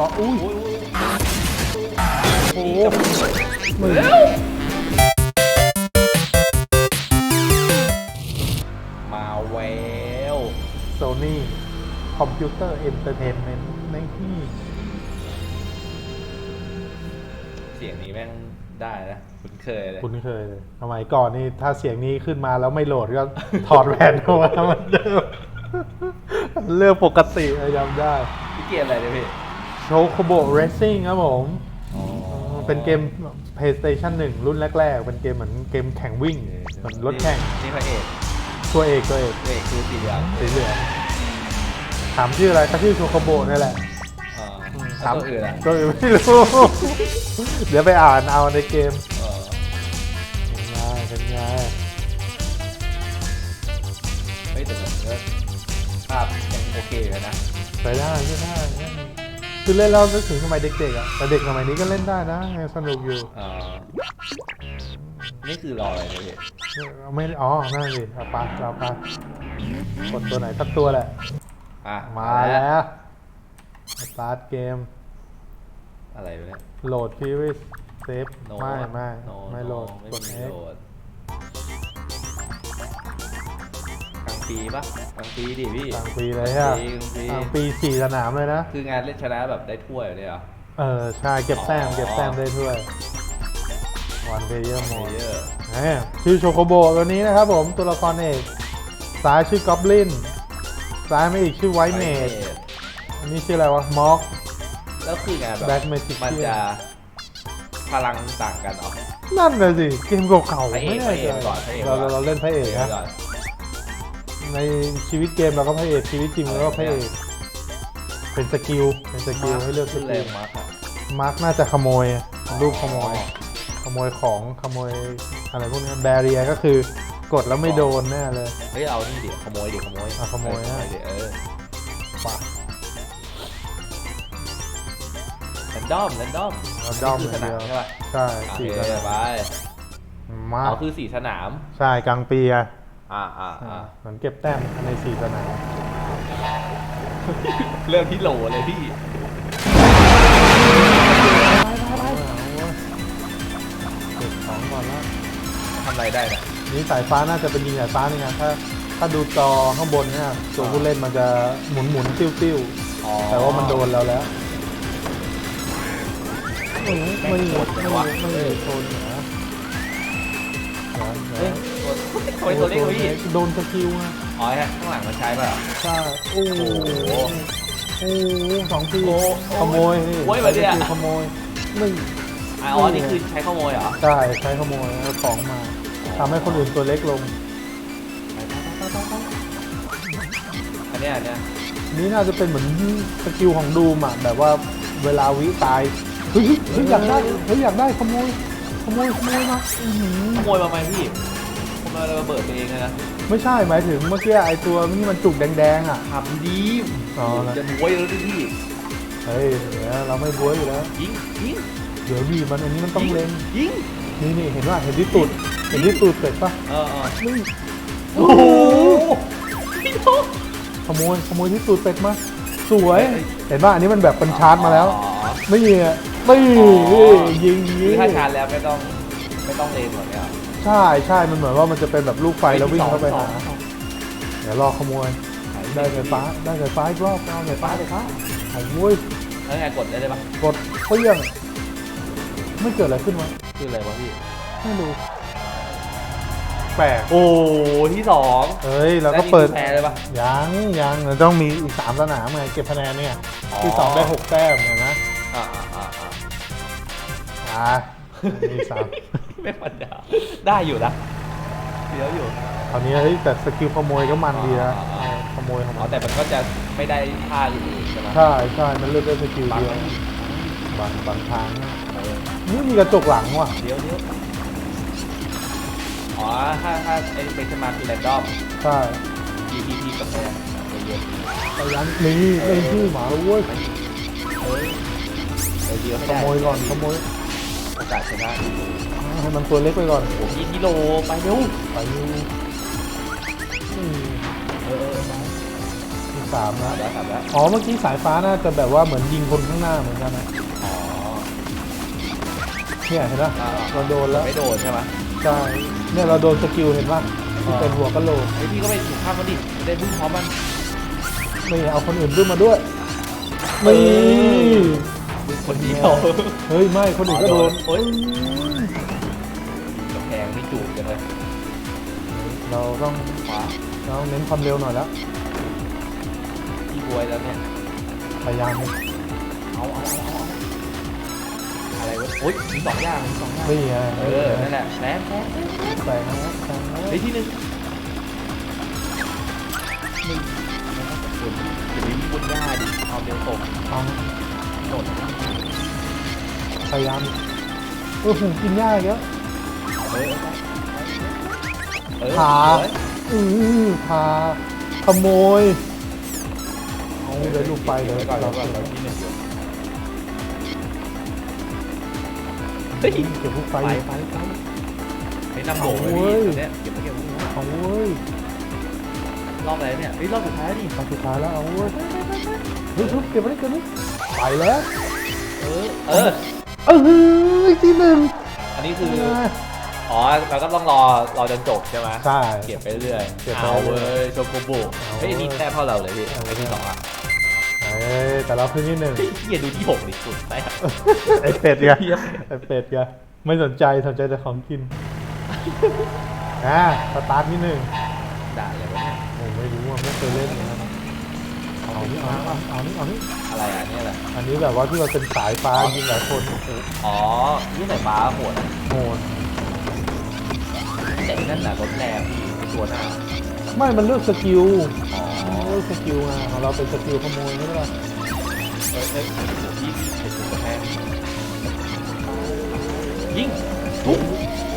รออุ้ยโอ้ยโอ้ยโอ้โหมึงมาแววโซนี่คอมพิวเตอร์เอนเตอร์เทนเมนต์ในที่เสียงนี้แม่งได้นะคุ้นเคยเลย คุ้นเคยเลยสมัยก่อนนี่ถ้าเสียงนี้ขึ้นมาแล้วไม่โหลดก็ถอดแผ่นออกมาเหมือนเดิมเรื่องปกติจำได้พี่เกียร์อะไรเนี่ยพี่โชโคโบเรซซิ่งครับผมอ๋อเป็นเกม PlayStation 1 รุ่นแรกๆ เป็นเกมเหมือนเกมแข่งวิ่งเหมือนรถแข่งนี่พระเอกตัวเอกตัวเอกพระเอกคือสีเหลืองสีเหลืองถามชื่ออะไรก็ชื่อโชโคโบนี่แหละอ่าถามตัวอื่นอะตัวอื่นไม่รู้ เดี๋ยวไปอ่านเอาในเกมเออเป็นไงเป็นไงไม่แต่แบบว่าภาพยังโอเคเลยนะไปได้ไม่ได้ คือเล่นแล้วนึกถึงสมัยเด็กๆอะแต่เด็กสมัยนี้ก็เล่นได้นะยังสนุกอยู่อ่านี่คือรออะไรเนี่ยพี่ไม่อ๋อนั่นสิเอาไปเราไปกดตัวไหนสักตัวแหละ อะมาแล้วสตาร์ทเกม อะไรวะเนี่ย โหลดพีวิสเซฟ No ไม่ ไม่ no ไม่โหลด no ไม่กดมี X โหลดกลาง ปีปะกลางปีดิพี่กลางปีเลยฮะกลางปีกลางปีสี่สนามเลยนะ คืองานเล่นชนะแบบได้ถ้วยเลยเหรอ เออใช่เก็บแต้มอ๋อเก็บแต้มได้ด้วยวันเพเยอร์โหมดเยอะชื่อโชโคโบตัวนี้นะครับผมตัวละครเอกซ้ายชื่อกอบลินซ้ายไม่อีกชื่อไวท์เมดอันนี้ชื่ออะไรวะม็อกแล้วคืองานแบบ Black Magician มันจะพลังต่างกันเหรอนั่นเลยสิเกมเก่าๆพระเอกไม่แน่ใจพระเอกก่อนพระเอกเราก่อนเราเล่นพระเอกเดี๋ยวนะก่อน ในชีวิตเกมเราก็พระเอกชีวิตจริงเราก็พระเอกเป็นสกิลเป็นสกิลให้เลือกสขึ้นแรกิลงมากอะมาร์กน่าจะขโมยรูปขโมย ขโมยของขโมยอะไรพวกนี้แบเรียก็คือกดแล้วไม่โดนแน่เลยเฮ้ยเอานี่เดี๋ยวขโมยเดี๋ยวขโมยอะขโมยเออนะเดี๋ยวเออป่ะแรนดอมแรนดอมเราดอมคืออสย่างนามเดียวใช่ป่ะใช่โอสี่เคสนามไปมาอ๋อคือสี่สนามใช่กลางปีอะ อ่าอ่าอ่าเหมือนเก็บแต้มในสี่สนามเริ่มที่โหลเลยพี่เก็บของก่อนแล้วทำอะไรได้นะนี่สายฟ้าน่าจะเป็นยิงสายฟ้านี่ไงถ้าถ้าดูจอข้างบนเนี่ยตัวผู้เล่นมันจะหมุนหมุนๆติ้วติ้วอ๋อๆแต่ว่ามันโดนเราแล้วไม่ไม่ไม่ไม่ไม่โดนเหรอเฮ้ย ตัวทำไมตัวเล็กกว่าพี่โดนสกิลไงอ๋อฮะข้างหลังมันใช้ป่ะเหรอใช่โอ้โหโอ้โหโอ้โหสองทีโอ้โหขโมยนี่โอ้ยแบบเนี้ยขโมยไม่อะอ๋อ นี่คือใช้ขโมยเหรอ ใช่ ใช้ขโมยเอาของมาทำให้คนอื่นตัวเล็กลง อันเนี้ยอันเนี้ยนี่น่าจะเป็นเหมือนสกิลของดูมอะแบบว่าเวลาวิตาย เฮ้ยเฮ้ยอยากได้ เฮ้ยอยากได้ขโมย ขโมยขโมยมาอื้อหือขโมยมาไหมพี่ขโมยระเบิดตัวเองเลยนะไม่ใช่หมายถึงเมื่อกี้ไอตัวนี่มันจุกแดงๆอะ ทำดีอ๋อนะจะบวยแล้วดิพี่เฮ้ยเดี๋ยวเราไม่บ้วยอยู่แล้ว ยิงยิงเดี๋ยวดีมันอันนี้มันต้องเล็งยิงนี่นี่เห็นว่าเห็นที่ตูดเห็นที่ตูดเป็ดปะเออเออนี่โอ้โหพี่โตขโมยขโมยที่ตูดเป็ดมาสวยเห็นว่าอันนี้มันแบบเป็นชาร์จมาแล้วอ๋อไม่ยิงอะไม่ยิงยิงยิคืองถ้าชาร์จแล้วไม่ต้องไม่ต้องเลนหมดเนี่ยเหรอ ใช่ใช่มันเหมือนว่ามันจะเป็นแบบลูกไฟแล้ววิ่งเข้าไปหาสองสองเดี๋ยวรอขโมย ได้ไฟฟ้าได้ไฟฟ้าอีกรอบเอาไฟฟ้าไฟฟ้าโอ้ยแล้วไงกดได้เลยปะกดเปี้ยงไม่เกิดอะไรขึ้นวะคืออะไรวะพี่ไม่รู้แปลกโอ้ที่สองเฮ้ยแล้วก็เปิดแพ้เลยปะยังยังมันต้องมีอีกสามสนามไงเก็บคะแนนเนี่ยอ๋อที่สองได้หกแต้มเห็นไหมอ่าอ่าอ่าอ่าอ่ามีสาม ไม่ปัญญาได้อยู่นะเดี๋ยวอยู่คราวนี้เฮ้ยแต่สกิลขโมยก็มันดีนะอ๋ออ๋อขโมยขโมอ๋อยแต่มันก็จะไม่ได้ท่าอื่นใช่ไหมใช่ใช่มันเลือกได้สกิลบางเดียวบางบางทางนะเออนี่มีกระจกหลังว่ะเดี๋ยวเดี๋ยวอ๋อถ้าถ้าไอ้เป็นสมาร์ทแรนดอม ใช่ GPP กับแพงเยอะไปยันนี่เล่นชื่อหมาแล้วเว้ยเฮ้ยเดี๋ยวเดียวให้ขได้โมยก่อนขโมย โอกาสชนะให้มันตัวเล็กไปก่อนผมยี่กิโลไปเร็วไปอยู่อืมเออเออเออสสามแล้วแล้วครับแล้วอ๋อเมื่อกี้สายฟ้าน่าจะแบบว่าเหมือนยิงคนข้างหน้าเหมือนกันนะอ๋อเนี่ยเห็นปะอ่าเราโดนแล้วไม่โดนใช่ไหมใช่เนี่ยเราโดนสกิลเห็นปะที่เป็นหัวกะโหลกไอยพี่ก็ไปถูกข้ามมันดิจะได้บึ้งพร้อมมันนี่เอาคนอื่นด้วยมาด้วยเอนี่อบึ้ง คนเดียวเฮ้ยไม่คนอื่นก็โดนโอ้ยกำแพงไม่จูบกันเลยเราต้องขวาเราต้องเน้นความเร็วหน่อยแล้วพี่บวยแล้วเนี่ยพยายามเอาเอาเอาเอาอะไรวะโอ้ยมีสองอย่างมีสองอย่างนี่ไงเออนั่นแหละแพ้แพ้แพ้ใส่นะใส่นะเฮ้ยที่หนึ่งหนึ่งนะครับคุณอย่าไปวิ่งบนหญ้าดิเอาเดียวตกเอา โดดพยายามเออผมกินยากแล้วเออเออขาสวยอือพาขโมยเอาเลยลูกไปเลยไว้ก่อนเราไว้ก่อนเก็บเราที่หนึ่งอยู่เฮ้ยเก็บลูกไฟไปไปไปไอ้นำโด่งเลยโอ้ยพี่เนี่ยเก็บไว้เก็บไว้เอาเว้ยรอบอะไรเนี่ยเฮ้ยรอบสุดท้ายนี่ตอนสุดท้ายแล้วเอาเว้ยเฮ้ยทุบเก็บไว้เก็บไว้ ไปแล้วเออเออ เออที่หนึ่งอันนี้คือ อ๋อ เราก็ต้องรอ รอจนจบใช่ไหมใช่ เก็บไปเรื่อยเก็บไปเอาเรื่เว้อยยโชโกบุเอาเฮ้ยอันนี้เว้ยแต้มเท่าเราเลยพี่ไอ้ที่สองอะเอ้ยแต่เราเพิ่งที่หนึ่งเฮ้ยเฮียดูที่หกดิสุดแต้มไอเป็ดไงเหี้ยไอเป็ดไงไม่สนใจสนใจแต่ของกินอ่าสตาร์ทที่หนึ่งด่าเลยวะเนี่ยผมไม่รู้อะไม่เคยเล่นเลยนะ เอานี่เอาเอาเอานี่เอานี่อะไรอะเนี่ยแหละอันนี้แบบว่าที่เราเป็นสายฟ้ายิงหลายคนอ๋อยี่สายฟ้าโหดอะโหดแต่นั่นแหละรถแรงพี่ไอ้ตัวหน้าไม่มันเลือกสกิลอ๋อมันเลือกสกิลไงของเราเป็นสกิลขโมยไม่ได้เอ้ยเอ้ยโอ้โหพี่เป็นตัวกระแทกยิงทุบ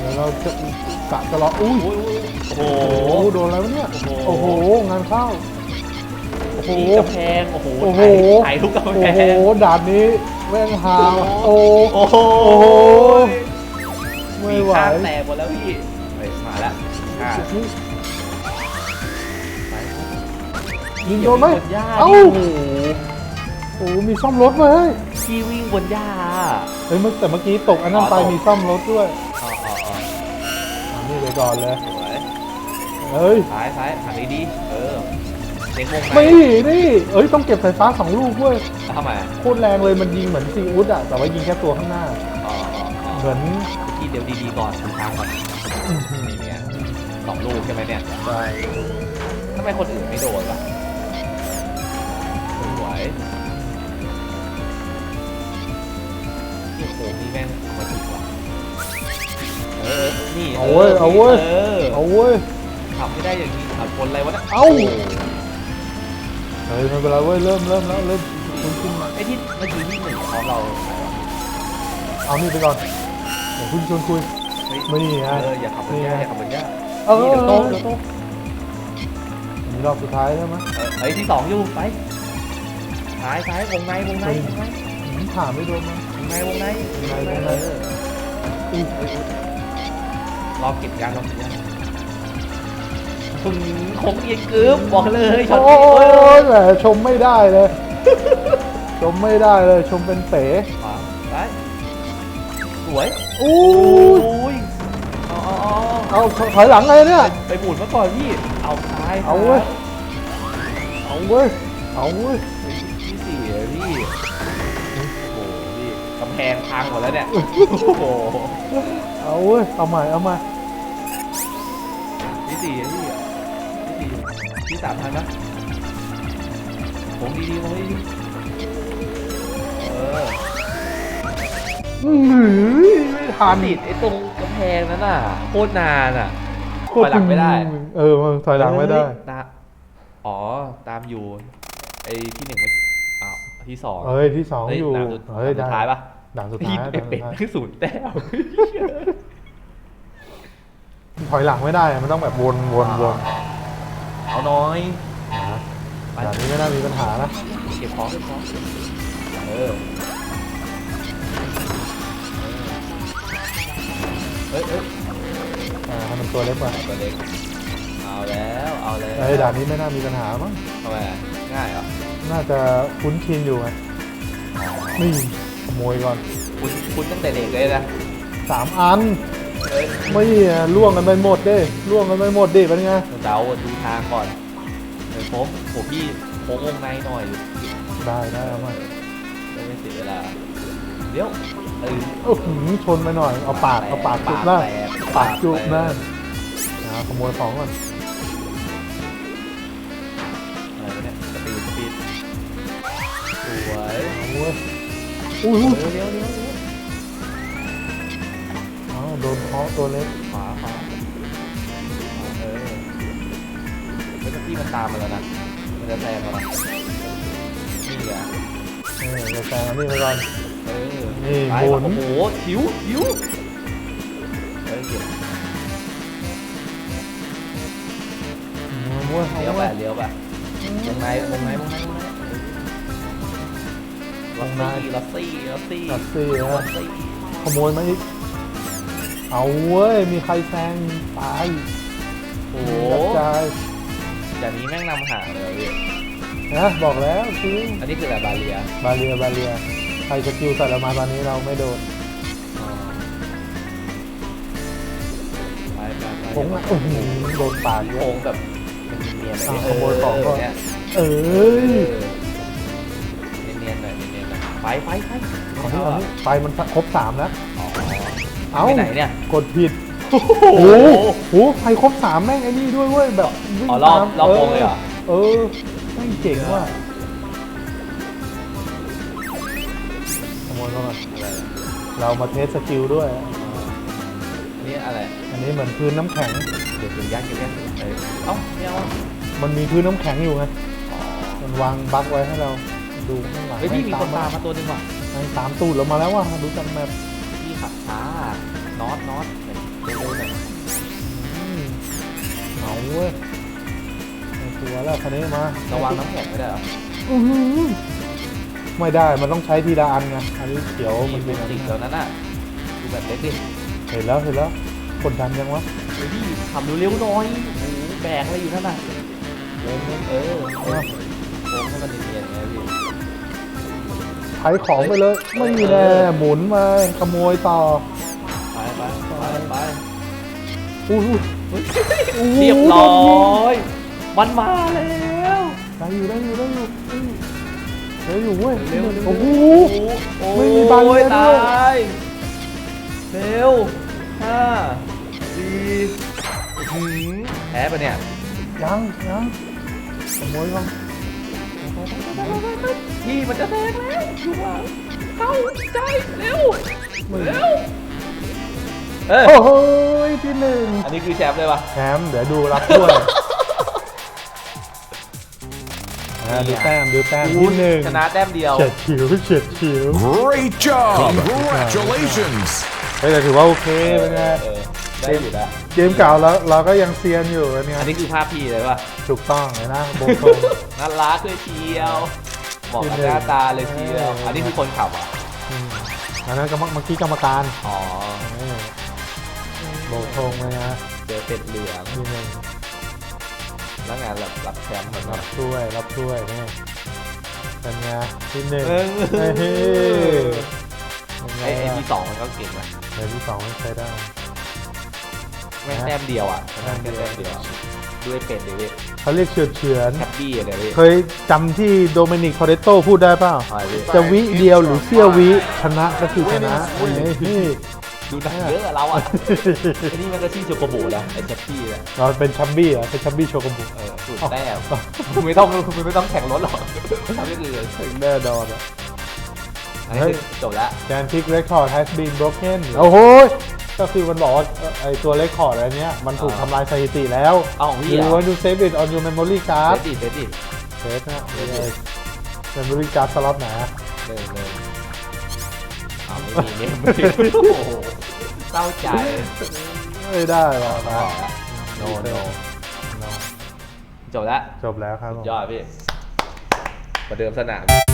เดี๋ยวเราจะกะจะรออุ้ยโอ้ยโอ้ยโอ้โอ้โหโหโดนแล้วเนี่ยโอ้โอ้โหโหงานเข้า โอ้โหมีกำแพงโอ้โหโอ้โหถ่ายทุกกำโอ้แพโหงด่านนี้แม่งหาวโอ้โอ้โหโอ้โหไม่ไหวข้างแตกหมดแล้วพี่เฮ้ยมาแล้วอ่าไปยิงโดนไหมบนหญ้าเอ้าดิโอ้โหมีซ่อมรถไหมเฮ้ยพี่วิ่งบนหญ้าเฮ้ยเมื่อแต่เมื่อกี้ตกอันนั้นไปอ๋อตกมีซ่อมรถด้วยอ๋ออ๋ออ๋ออันนี้ไปก่อนเลยสวยเฮ้ยซ้ายซ้ายหันดีๆเออ เซ็งวงในนี่นี่เอ้ยต้องเก็บไฟฟ้าสองลูกด้วยแล้วทำไมอะโคตรแรงเลยมันยิงเหมือนซีอุดอะแต่ว่ายิงแค่ตัวข้างหน้า อ๋ออ๋ออ๋อเหมือนพี่เดี๋ยวดีๆก่อนดูทางก่อนอื้อหือนี่เนี่ยสองลูกใช่ไหมเนี่ยใช่ทำไมคนอื่นไม่โดนล่ะสวยนี่โอ้โหนี่แม่งมาถึงว่ะเออนี่เอาเว้ยเอาเว้ยเออเอาเว้ยทำไม่ได้อย่างนี้ขับคนอะไรวะเนี่ยเอ้า เฮ้ยไม่เป็นไรเว้ยเริ่มเริ่มแล้วเริ่มขึ้นขึ้นมาไอ้ที่เมื่อกี้ที่หนึ่งของเราเอานี่ไปก่อนเดี๋ยวคุณชวนคุย เฮ้ยไม่นี่ไงเอออย่าขับบนหญ้าอย่าขับบนหญ้าเออนี่เดี๋ยวโตกเดี๋ยวโตกอันนี้รอบสุดท้ายใช่ไหมเออไอ้ที่สองอยู่ไปซ้ายซ้ายวงในวงในวงในผมถามไม่โดนมั้ยวงในวงในวงในวงใน เอออุ้ยเฮ้ยรอบเก็บยางรอบเก็บยาง คุณคงเย็นกึ๊บบอกเลยช็อตโอ้นี้โอ้ยยแหมชมไม่ได้เลย ชมไม่ได้เลย ชมเป็นเป๋ขวาซ้ายสวยอู้โอ้ยยเอาเอาเอาเอาถอยหลังเลยเนี่ย ไปหมุนมาก่อนพี่ เอาซ้ายเอาเว้ย เอาเว้ย เอาเว้ยที่สี่อะพี่โอ้โหพี่กำแพงพังหมดแล้วเนี่ยโอ้โหเอาเว้ย เอาใหม่ เอาใหม่ที่สี่อะพี่ที่สี่ที่ สามพันนะผมดีๆผมดีๆเอออื้อหือไม่ทันติดไอ้ตรงกำแพงนั้นน่ะโคตรนานอะถอยหลังไม่ได้เออมันถอยหลังไม่ได้เฮ้ยตาอ๋อตามอยู่ไอ้ที่หนึ่งไม่อ้าวที่สองเอ้ยที่สองเฮ้ยอยู่ด่านสุดเฮ้ยด่านสุดท้ายปะด่านสุดที่ท้ายไอ้เป็ดด่านสุดท้ายที่ศูนย์แต้มถอยหลังไม่ได้ มันต้องแบบวนวนวน เอาน้อยนะด่านนี้ไม่น่ามีปัญหานะเก็บของเก็บของเออเฮ้ยเฮ้ยอ่าให้มันตัวเล็กกว่าตัวเล็กเอาแล้วเอาแล้วเอ้ยด่านนี้ไม่น่ามีปัญหามั้งทำไมอะง่ง่ายเหรอน่าจะคุ้นชินอยู่ไงนี่ขโมยก่อนคุณคุณตั้งแต่เด็กเลยนะสามอันเอ้ย ไม่อะล่วงกันไปหมดเด้ล่วงกันไปหมดดิเป็นไงเดาดูทางก่อนเดี๋ยวผมผมพี่โค้งวงในหน่อยได้ได้เอามาจะไม่เสียเวลาเดี๋ยวเออโอ้โหชนไปหน่อยเอาปากเอาปากจุบหน้าแตกปากจุบหน้าแตกอ่าขโมยของก่อนอะไรวะเนี่ยสปีดสปีดสวยโอ้ยอุ้ยอุ้ยเร็วเร็วเร็วเร็วอ้าวโดนเคาะตัวเล็กขวาขวาเออแล้วก็พี่มันตามมาแล้วนะมันจะแซงเราละนี่อะเออเดี๋ยวแซงอันนี้ไปก่อน เออนี่ไปหมุน โอ้โหหิวหิวเฮ้ยเดี๋ยวอืมเว้ยเอาเลี้ยวไปเว้ยเลี้ยวไปวงในวงในวงในวงในลอสซี่ลอสซี่ลอสซี่ตัดซี่ลอนะสซี่ขโมยมาอีก เอาเว้ย มีใครแซงตายโอ้โหกระจายจากนี้แม่งนำห่างเลยพี่นะบอกแล้วจริงอันนี้คืออะไรบาเลียบาเรียบาเรียใครจะคิวใส่เรามาตอนนี้เราไม่โดนไปไปไปผมอะโอ้โหโดนปากเยโค้อะงแบบมันเนียนๆหน่อยอะพี่ขโมยของก่อนเนี่ยเอ้ยเนียนๆหน่อยเนียนๆหน่อยไปไปไปขอที่เอานี่ไปมันครบสามแล้วอ๋อ เอ้าไปไหนเนี่ย กดผิด โอ้โอ้โหใครครบสามแม่งไอ้นี่ด้วยเว้ยแบบวิ่งอ๋อรอบตามรอบวงเลยเหรอ เออแม่งเจ๋งว่ะขโมยเข้ามาอะไรเรามาเทสสกิลด้วย นี่อะไรอันนี้เหมือนพื้นน้ำแข็ง เดี๋ยวถึงยักษ์อยู่เนี่ยเออเอ้าไม่เอาอะมันมีพื้นน้ำแข็งอยู่ไงอ๋อมันวางบั๊กไว้ให้เราดูข้างหลังเฮ้ยพี่มีคนแงตามมาตัวหนึงว่ะ แม่งตามตูดเรามาแล้วว่ะดูกันแบบพี่ ขับช้าน็อตน็อตเร็วๆหน่อยอืมเอาเว้ยเอาตัวแล้วคันนี้มาระวังน้ำแข็งไม่ได้เหรออื้อหือไม่ได้มันต้องใช้ทีละอันไงอันนี้เขียวมัมันนเป็เป็นนติดแล้วนั่นน่ะดูแบบเล็กดิเห็นแล้วเห็นแล้วกดดันยังวะเฮ้ยพี่ขับเร็วๆหน่อยโอ้โหแบกอะไรอยู่นั่นน่ะโค้งเออโค้งให้มันเนียนๆไงพี่ ใช้ของไปเลยไม่มีแน่หมุนมาขโมยต่อไปไปไปไปอุ้ยอุ้ยเฮ้ยโอ้โหเรียบร้อยมันมาแล้วได้อยู่ได้อยู่ได้อยู่ได้อยู่เว้ยเร็วๆโอ้โหโอ้ไม่มีบาเรียร์ด้วยตายเร็วห้าสี่หืมแพ้ปะเนี่ยยังยังขโมยก่อนพี่ มันจะแทงแล้วอยู่หลังเข้าใจเร็วเร็วเออโอ้โหที่หนึ่งอันนี้คือแชมป์เลยปะแชมป์เดี๋ยวดูรับด้วยอ่าดูแต้มดูแต้มที่หนึ่งชนะแต้มเดียวเฉียดฉิวเฉียดฉิว Great job! Congratulations! เฮ้ยแต่ถือว่าโอเคเป็นไงเออได้อยู่นะเกมเก่าแล้วเราก็ยังเซียนอยู่อันเนี้ยอันนี้คือภาพพี่เลยปะถูกต้องเลยนะโบกตรงน่ารักเลยเชียว บอกกับหน้าตาเลยเชียวอันนี้คือคนขับอะอืมอันนั้นก็เมื่อกี้กรรมการอ๋อเออโบกทงเลยนะเจอเป็ดเหลืองทีหนึ่งแล้วงานแบบรับแชมป์เหมือนกัรันบช่วยรับช่วยนี่เป็นไงที่หนึ่งเออเฮ้ยเป็นไงไอ้ไอ้ล่ะที่สองมันก็เก่งนะเดี๋ยวที่สองใช้ได้ แม่งแต้มเดียวอะชนะแค่แต้มเดียว ด้วยเป็ดเลยเว้ยเขาเรียกเฉือนเฉือนแฮปปี้อะเดี๋ยวเว้ยเคยจำที่โดมินิกพอเดโตพูดได้เปล่า ใช่เว้ยจะวิเดียวหรือเสี้ยววิชนะก็คือชนะนี่ ดูหนังเยอะอะเราอะไอ้นี่มันก็ชื่อโชโกโบนะไอ้แฮปปี้นะเราเป็นชัมบี้เหรอะเป็นชัมบี้โชกุบุ เออสูตรแต้มมึงไม่ต้องมึงไม่ต้องแข่งรถหรอกทำอย่างอื่นถึงแน่นอนอะอันนี้คือจบแล้ว แกนพิกเรคคอร์ด has been broken โอ้โห ก็คือมันบอกว่าเอ่อไอตัวเรคคอร์ดอะไรเนี้ยมันถูกทำลายสถิติแล้ว เอาของพี่ you อะ want to save it on your memory เซ card ตดิเซตดิเซฟนะ memory card สล็อตไหนอะหนึ่งหนึ่งเอาไม่มีเนี่ยไม่มีโอ้โหเศร้าใจไม่ได้หรอกต่นะอละโนโน No จบแล้วจบแล้วครับผม ยอดพี่ประเดิมสนาม